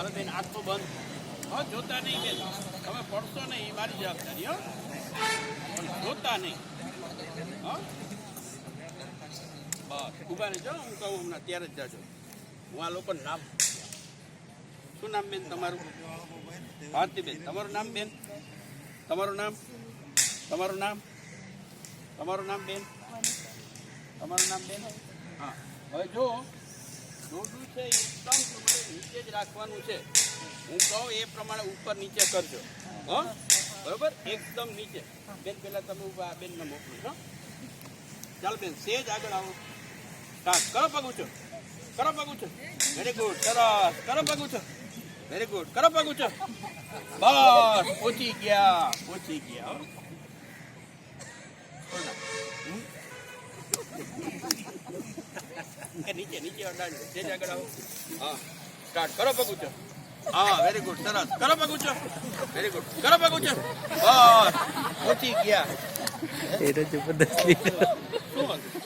હવે બેન આટલું બંધ. હા જોતા નહીં બેન. તમે પડશો નહીં એ મારી જવાબદારી હો. પણ જોતા નહીં. હા. બસ ઊભા રહેજો હું કહું હમણાં ત્યારે જ જાજો. હું આ લોકો નામ શું નામ બેન તમારું? ભારતીબેન તમારું નામ બેન? તમારું નામ? તમારું નામ? તમારું નામ બેન? તમારું નામ બેન? હા. હવે જો જોડું છે એકદમ જ રાખવાનું છે. હું કહું એ પ્રમાણે ઉપર નીચે કરજો. હો? બરોબર? એકદમ નીચે. બેન, પહેલાં તમે આ બેનને મોકલો. છો ચાલો બેન, સેજ આગળ આવો. હા, કરો પગું છો કરો પગું છો વેરી ગુડ સરસ. કરો પગું છો વેરી ગુડ કરો પગું છો બસ. પહોંચી ગયા. પહોંચી ગયા. નીચે નીચે અડાડ સેજ આગળ આવો. હા. સ્ટાર્ટ. કરો પગું હા વેરી ગુડ સરસ. કરો પગું છો વેરી ગુડ કરો પગું છો બસ. પહોંચી ગયા. એ તો જબરદસ્ત શું હતું